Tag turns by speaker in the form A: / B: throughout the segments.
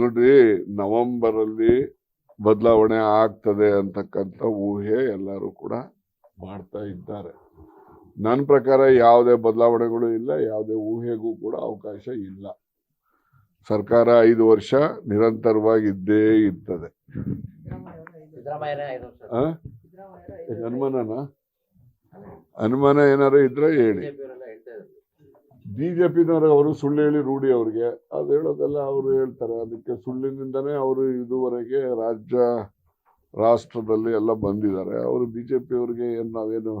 A: ನೋಡ್ರಿ ನವೆಂಬರ್ ಅಲ್ಲಿ ಬದಲಾವಣೆ ಆಗ್ತದೆ ಅಂತಕ್ಕಂಥ ಊಹೆ ಎಲ್ಲರೂ ಕೂಡ ಮಾಡ್ತಾ ಇದ್ದಾರೆ. ನನ್ನ ಪ್ರಕಾರ ಯಾವುದೇ ಬದಲಾವಣೆಗಳು ಇಲ್ಲ ಯಾವುದೇ ಊಹೆಗೂ ಕೂಡ ಅವಕಾಶ ಇಲ್ಲ. ಸರ್ಕಾರ ಐದು ವರ್ಷ ನಿರಂತರವಾಗಿ ಇದ್ದೇ ಇರ್ತದೆ ಹನುಮಾನನ? ಅನುಮಾನನ ಅನುಮಾನ ಏನಾರು ಇದ್ರೆ ಹೇಳಿ. ಬಿಜೆಪಿನವರು ಅವರು ಸುಳ್ಳು ಹೇಳಿ ರೂಢಿ ಅವ್ರಿಗೆ. ಅದು ಹೇಳೋದೆಲ್ಲ ಅವರು ಹೇಳ್ತಾರೆ. ಅದಕ್ಕೆ ಸುಳ್ಳಿನಿಂದನೇ ಅವರು ಇದುವರೆಗೆ ರಾಜ್ಯ, ರಾಷ್ಟ್ರದಲ್ಲಿ ಎಲ್ಲ ಬಂದಿದ್ದಾರೆ. ಅವರು ಬಿ ಬಿಜೆಪಿ ಅವರಿಗೆ ಏನು ನಾವೇನು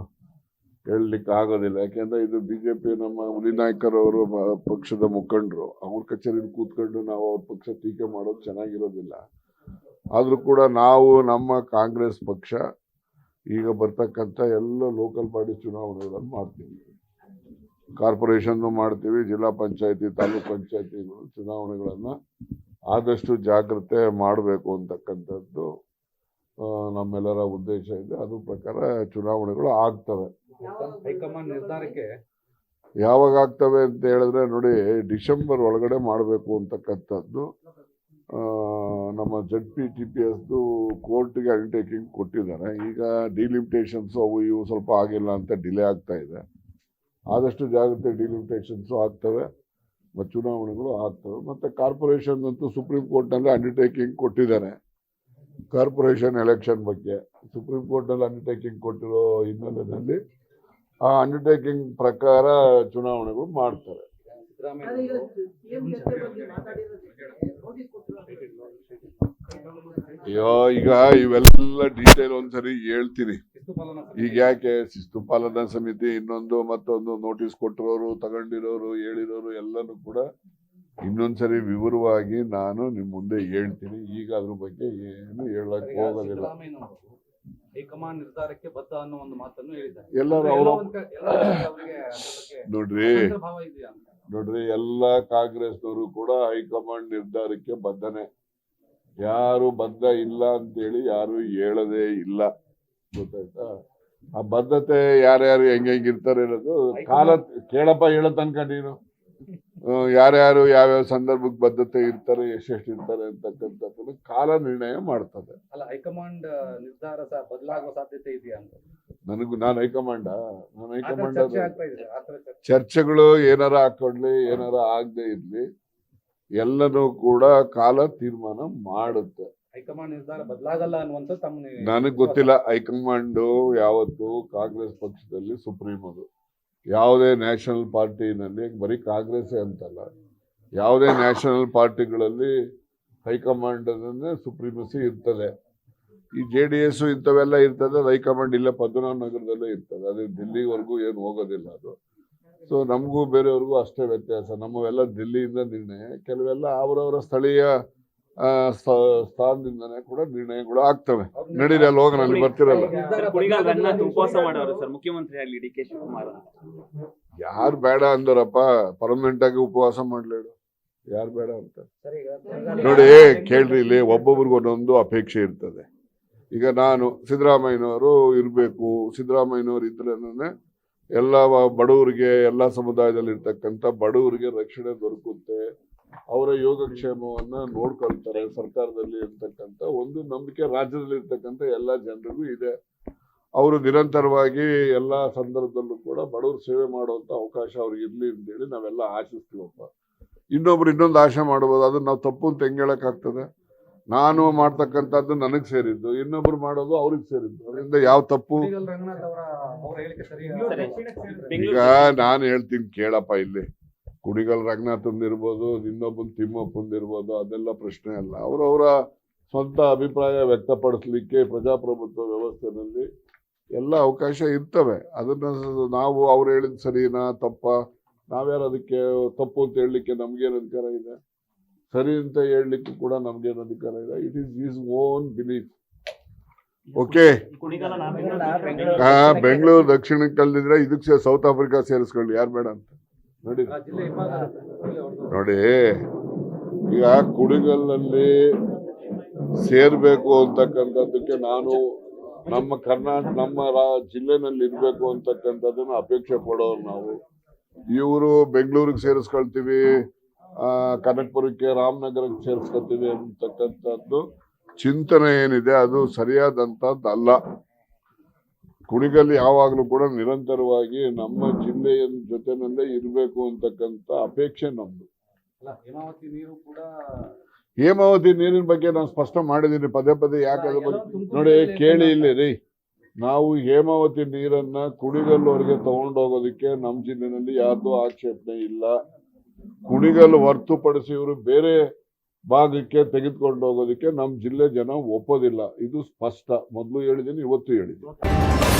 A: ಹೇಳಲಿಕ್ಕೆ ಆಗೋದಿಲ್ಲ. ಯಾಕೆಂದ್ರೆ ಇದು ಬಿಜೆಪಿ ನಮ್ಮ ಹುಲಿ ನಾಯ್ಕರವರು ಬ- ಪಕ್ಷದ ಮುಖಂಡರು. ಅವ್ರ ಕಚೇರಿ ಕೂತ್ಕೊಂಡು ನಾವು ಅವ್ರ ಪಕ್ಷ ಟೀಕೆ ಮಾಡೋದು ಚೆನ್ನಾಗಿರೋದಿಲ್ಲ. ಆದರೂ ಕೂಡ ನಾವು ನಮ್ಮ ಕಾಂಗ್ರೆಸ್ ಪಕ್ಷ ಈಗ ಬರ್ತಕ್ಕಂಥ ಎಲ್ಲ ಲೋಕಲ್ ಬಾಡಿ ಚುನಾವಣೆಗಳನ್ನು ಮಾಡ್ತೀವಿ. ಕಾರ್ಪೊರೇಷನ್ ಮಾಡ್ತೀವಿ ಜಿಲ್ಲಾ ಪಂಚಾಯತಿ ತಾಲೂಕ್ ಪಂಚಾಯತಿಗಳು ಚುನಾವಣೆಗಳನ್ನ ಆದಷ್ಟು ಜಾಗ್ರತೆ ಮಾಡಬೇಕು ಅಂತಕ್ಕಂಥದ್ದು ನಮ್ಮೆಲ್ಲರ ಉದ್ದೇಶ ಇದೆ. ಅದು ಪ್ರಕಾರ ಚುನಾವಣೆಗಳು ಆಗ್ತವೆ. ಯಾವಾಗ ಆಗ್ತವೆ ಅಂತ ಹೇಳಿದ್ರೆ ನೋಡಿ ಡಿಸೆಂಬರ್ ಒಳಗಡೆ ಮಾಡಬೇಕು ಅಂತಕ್ಕಂಥದ್ದು ನಮ್ಮ ಜಡ್ ಪಿ ಟಿ ಪಿ ಎಸ್ದು ಕೋರ್ಟ್ಗೆ ಅಂಡರ್ಟೇಕಿಂಗ್ ಕೊಟ್ಟಿದ್ದಾರೆ. ಈಗ ಡಿಲಿಮಿಟೇಷನ್ಸ್ ಅವು ಇವು ಸ್ವಲ್ಪ ಆಗಿಲ್ಲ ಅಂತ ಡಿಲೇ ಆಗ್ತಾ ಇದೆ. ಆದಷ್ಟು ಜಾಗ್ರತೆ ಡಿಲಿಮಿಟೇಷನ್ಸು ಆಗ್ತವೆ ಮತ್ತು ಚುನಾವಣೆಗಳು ಆಗ್ತವೆ, ಮತ್ತು ಕಾರ್ಪೊರೇಷನ್ ಅಂತೂ ಸುಪ್ರೀಂ ಕೋರ್ಟ್ನಲ್ಲಿ ಅಂಡರ್ಟೇಕಿಂಗ್ ಕೊಟ್ಟಿದ್ದಾರೆ. ಕಾರ್ಪೊರೇಷನ್ ಎಲೆಕ್ಷನ್ ಬಗ್ಗೆ. ಸುಪ್ರೀಂ ಕೋರ್ಟ್ನಲ್ಲಿ ಅಂಡರ್ಟೇಕಿಂಗ್ ಕೊಟ್ಟಿರೋ ಹಿನ್ನೆಲೆಯಲ್ಲಿ ಆ ಅಂಡರ್ಟೇಕಿಂಗ್ ಪ್ರಕಾರ ಚುನಾವಣೆಗಳು ಮಾಡ್ತಾರೆ. ಅಯ್ಯೋ, ಈಗ ಇವೆಲ್ಲ ಡೀಟೇಲ್ ಒಂದ್ಸರಿ ಹೇಳ್ತೀನಿ. ಈಗ ಯಾಕೆ ಶಿಸ್ತು ಪಾಲನಾ ಸಮಿತಿ ಇನ್ನೊಂದು ಮತ್ತೊಂದು ನೋಟಿಸ್ ಕೊಟ್ಟಿರೋರು ತಗೊಂಡಿರೋರು ಹೇಳಿರೋರು ಎಲ್ಲನೂ ಕೂಡ ಇನ್ನೊಂದ್ಸರಿ ವಿವರವಾಗಿ ನಾನು ನಿಮ್ ಮುಂದೆ ಹೇಳ್ತೀನಿ. ಈಗ ಅದ್ರ ಬಗ್ಗೆ ಏನು ಹೇಳಕ್ ಹೋಗೋದಿಲ್ಲ.
B: ಹೈಕಮಾಂಡ್ ನಿರ್ಧಾರಕ್ಕೆ ಬದ್ಧ ಅನ್ನೋ ಒಂದು ಮಾತನ್ನು ಹೇಳಿದ್ದಾರೆ.
A: ಎಲ್ಲರೂ ನೋಡ್ರಿ. ನೋಡ್ರಿ ಎಲ್ಲ ಕಾಂಗ್ರೆಸ್ನವರು ಕೂಡ ಹೈಕಮಾಂಡ್ ನಿರ್ಧಾರಕ್ಕೆ ಬದ್ಧನೆ. ಯಾರು ಬದ್ಧ ಇಲ್ಲ ಅಂತೇಳಿ ಯಾರು ಹೇಳದೇ ಇಲ್ಲ. ಗೊತ್ತಾಯ್ತಾ? ಆ ಬದ್ಧತೆ ಯಾರ್ಯಾರು ಹೆಂಗ್ ಹೆಂಗಿರ್ತಾರೆ ಅನ್ನೋದು ಕಾಲ ಕೇಳಪ್ಪ ಹೇಳೋ ತನಕ ನೀನು. ಯಾರ್ಯಾರು ಯಾವ್ಯಾವ ಸಂದರ್ಭಕ್ಕೆ ಬದ್ಧತೆ ಇರ್ತಾರೆ ಎಷ್ಟೆಷ್ಟು ಇರ್ತಾರೆ ಅಂತಕ್ಕಂಥದ್ದು ಕಾಲ ನಿರ್ಣಯ ಮಾಡ್ತದೆ.
B: ಅಲ್ಲ ಹೈಕಮಾಂಡ್ ನಿರ್ಧಾರ ಸಹ ಬದಲಾಗುವ ಸಾಧ್ಯತೆ ಇದೆಯಾ ಅಂತ?
A: ನನಗೂ ನಾನು ಹೈಕಮಾಂಡ ನಾನು ಹೈಕಮಾಂಡ್ ಚರ್ಚೆಗಳು ಏನಾರ ಹಾಕೊಡ್ಲಿ ಏನಾರ ಆಗದೆ ಇರ್ಲಿ ಎಲ್ಲನೂ ಕೂಡ ಕಾಲ ತೀರ್ಮಾನ ಮಾಡುತ್ತೆ.
B: ಹೈಕಮಾಂಡ್ ನಿರ್ಧಾರ ಬದಲಾಗಲ್ಲ ಅನ್ನುವಂತ ತಮ್ಮ
A: ನನಗೆ ಗೊತ್ತಿಲ್ಲ. ಹೈಕಮಾಂಡ್ ಯಾವತ್ತು ಕಾಂಗ್ರೆಸ್ ಪಕ್ಷದಲ್ಲಿ ಸುಪ್ರೀಂ ಅದು. ಯಾವುದೇ ನ್ಯಾಷನಲ್ ಪಾರ್ಟಿನಲ್ಲಿ, ಬರೀ ಕಾಂಗ್ರೆಸ್ ಅಂತಲ್ಲ. ಯಾವುದೇ ನ್ಯಾಷನಲ್ ಪಾರ್ಟಿಗಳಲ್ಲಿ ಹೈಕಮಾಂಡ್ ಅನ್ನೇ ಸುಪ್ರೀಮಸಿ ಇರ್ತದೆ. ಈ ಜೆ ಡಿ ಎಸ್ ಇಂಥವೆಲ್ಲ ಇರ್ತದೆ ಹೈಕಮಾಂಡ್ ಇಲ್ಲ, ಪದ್ಮನಾಭ ನಗರದಲ್ಲೇ ಇರ್ತದೆ. ಅದೇ ದಿಲ್ಲಿವರೆಗೂ ಏನು ಹೋಗೋದಿಲ್ಲ ಅದು. ಸೊ ನಮಗೂ ಬೇರೆಯವ್ರಿಗೂ ಅಷ್ಟೇ ವ್ಯತ್ಯಾಸ. ನಮ್ಮವೆಲ್ಲ ದಿಲ್ಲಿಯಿಂದ ನಿರ್ಣಯ ಕೆಲವೆಲ್ಲ ಅವರವರ ಸ್ಥಳೀಯ ಸ್ಥಾನದಿಂದನೇ ಕೂಡ ನಿರ್ಣಯಗಳು ಆಗ್ತವೆ. ನಡೀರಿ ಅಲ್ಲಿ ಹೋಗೋಣ ಅಲ್ಲಿ ಬರ್ತಿರಲ್ಲ.
C: ಕುಣಿಗಾಲ್ ಉಪವಾಸ ಮಾಡೋರು ಸರ್ ಮುಖ್ಯಮಂತ್ರಿ ಆಗ್ಲಿ ಡಿ ಕೆ ಶಿವಕುಮಾರ್
A: ಯಾರು ಬೇಡ ಅಂದರಪ್ಪ ಪರ್ಮನೆಂಟ್ ಆಗಿ ಉಪವಾಸ ಮಾಡ್ಲೇಳು. ಯಾರು ಬೇಡ ಅಂತ. ನೋಡಿ ಕೇಳ್ರಿ ಇಲ್ಲಿ ಒಬ್ಬೊಬ್ರಿಗೆ ಒಂದೊಂದು ಅಪೇಕ್ಷೆ ಇರ್ತದೆ. ಈಗ ನಾನು ಸಿದ್ದರಾಮಯ್ಯನವರು ಇರಬೇಕು. ಸಿದ್ದರಾಮಯ್ಯನವರು ಇದ್ರೇನೆ ಎಲ್ಲ ವ- ಬಡವರಿಗೆ ಎಲ್ಲ ಸಮುದಾಯದಲ್ಲಿ ಇರ್ತಕ್ಕಂಥ ಬಡವರಿಗೆ ರಕ್ಷಣೆ ದೊರಕುತ್ತೆ. ಅವರ ಯೋಗಕ್ಷೇಮವನ್ನ ನೋಡ್ಕೊಳ್ತಾರೆ ಸರ್ಕಾರದಲ್ಲಿ ಇರ್ತಕ್ಕಂಥ ಒಂದು ನಂಬಿಕೆ ರಾಜ್ಯದಲ್ಲಿ ಇರ್ತಕ್ಕಂಥ ಎಲ್ಲ ಜನರಿಗೂ ಇದೆ. ಅವರು ನಿರಂತರವಾಗಿ ಎಲ್ಲ ಸಂದರ್ಭದಲ್ಲೂ ಕೂಡ ಬಡವರ ಸೇವೆ ಮಾಡುವಂತ ಅವಕಾಶ ಅವ್ರಿಗೆ ಇರ್ಲಿ ಅಂತೇಳಿ ನಾವೆಲ್ಲ ಆಶಿಸ್ತೀವಪ್ಪ ಇನ್ನೊಬ್ರು ಇನ್ನೊಂದು ಆಶೆ ಮಾಡ್ಬೋದು ಅದನ್ನ ನಾವು ತಪ್ಪು ಅಂತ ಹೆಂಗ್ ಹೇಳಕ್ಕಾಗ್ತದೆ? ನಾನು ಮಾಡ್ತಕ್ಕಂಥದ್ದು ನನಗ್ ಸೇರಿದ್ದು ಇನ್ನೊಬ್ರು ಮಾಡೋದು ಅವ್ರಿಗೆ ಸೇರಿದ್ದು ಅದರಿಂದ ಯಾವ ತಪ್ಪು? ಈಗ ನಾನು ಹೇಳ್ತೀನಿ ಕೇಳಪ್ಪ ಇಲ್ಲಿ. ಕುಣಿಗಲ್ ರಂಗನಾಥಂದಿರ್ಬೋದು ಇರ್ಬೋದು ತಿಮ್ಮಪ್ಪಂದಿರ್ಬೋದು ಅದೆಲ್ಲ ಪ್ರಶ್ನೆ ಅಲ್ಲ. ಅವರವರ ಸ್ವಂತ ಅಭಿಪ್ರಾಯ ವ್ಯಕ್ತಪಡಿಸ್ಲಿಕ್ಕೆ ಪ್ರಜಾಪ್ರಭುತ್ವ ವ್ಯವಸ್ಥೆಯಲ್ಲಿ ಎಲ್ಲ ಅವಕಾಶ ಇರ್ತವೆ. ಅದನ್ನ ನಾವು ಅವ್ರು ಹೇಳಿದ ಸರಿನಾ ತಪ್ಪ? ನಾವ್ಯಾರು ಅದಕ್ಕೆ ತಪ್ಪು ಅಂತ ಹೇಳಲಿಕ್ಕೆ ನಮ್ಗೇನು ಅಧಿಕಾರ ಇದೆ? ಸರಿ ಅಂತ ಹೇಳಲಿಕ್ಕೂ ಕೂಡ ನಮ್ಗೇನು ಅಧಿಕಾರ ಇದೆ? It is is own belief okay Bengaluru ದಕ್ಷಿಣಕ್ಕೆ ಕಲ್ದಿದ್ರೆ ಇದಕ್ಕೆ ಸೌತ್ ಆಫ್ರಿಕಾ ಸೇರಿಸ್ಕೊಳ್ಳಿ. ಯಾರು ಬೇಡ ಅಂತ. ನೋಡಿ. ನೋಡಿ ಈಗ ಕುಡಿಗಲ್ನಲ್ಲಿ ಸೇರ್ಬೇಕು ಅಂತಕ್ಕಂಥದ್ದಕ್ಕೆ ನಾನು ನಮ್ಮ ಕರ್ನಾಟಕ ನಮ್ಮ ರಾ ಜಿಲ್ಲೆನಲ್ಲಿ ಇರ್ಬೇಕು ಅಂತಕ್ಕಂಥದ್ದನ್ನ ಅಪೇಕ್ಷೆ ಪಡೋರು ನಾವು. ಇವರು ಬೆಂಗಳೂರಿಗೆ ಸೇರಿಸ್ಕೊಳ್ತೀವಿ ಆ, ಕನಕಪುರಕ್ಕೆ ರಾಮನಗರಕ್ಕೆ ಸೇರಿಸ್ಕೊಳ್ತೀವಿ ಅಂತಕ್ಕಂಥದ್ದು ಚಿಂತನೆ ಏನಿದೆ ಅದು ಸರಿಯಾದಂಥದ್ದು ಅಲ್ಲ ಕುಣಿಗಲ್ ಯಾವಾಗಲೂ ಕೂಡ ನಿರಂತರವಾಗಿ ನಮ್ಮ ಜಿಲ್ಲೆಯ ಜೊತೆನಲ್ಲೇ ಇರಬೇಕು ಅಂತಕ್ಕಂಥ ಅಪೇಕ್ಷೆ ನಮ್ದು.
B: ಹೇಮಾವತಿ ನೀರು ಕೂಡ
A: ಹೇಮಾವತಿ ನೀರಿನ ಬಗ್ಗೆ ನಾನು ಸ್ಪಷ್ಟ ಮಾಡಿದ್ದೀನಿ ಪದೇ ಪದೇ ಯಾಕೆ ಅದ್ರ ಬಗ್ಗೆ ನೋಡಿ ಕೇಳಿ ಇಲ್ಲಿ ರೀ ನಾವು ಹೇಮಾವತಿ ನೀರನ್ನ ಕುಣಿಗಲ್ವರೆಗೆ ತಗೊಂಡೋಗೋದಕ್ಕೆ ನಮ್ಮ ಜಿಲ್ಲೆನಲ್ಲಿ ಯಾರ್ದು ಆಕ್ಷೇಪಣೆ ಇಲ್ಲ. ಕುಣಿಗಲ್ ಹೊರತುಪಡಿಸಿ ಇವರು ಬೇರೆ ಭಾಗಕ್ಕೆ ತೆಗೆದುಕೊಂಡು ಹೋಗೋದಕ್ಕೆ ನಮ್ಮ ಜಿಲ್ಲೆ ಜನ ಒಪ್ಪೋದಿಲ್ಲ. ಇದು ಸ್ಪಷ್ಟ. ಮೊದಲು ಹೇಳಿದ್ದೀನಿ ಇವತ್ತು ಹೇಳಿದ್ದೀನಿ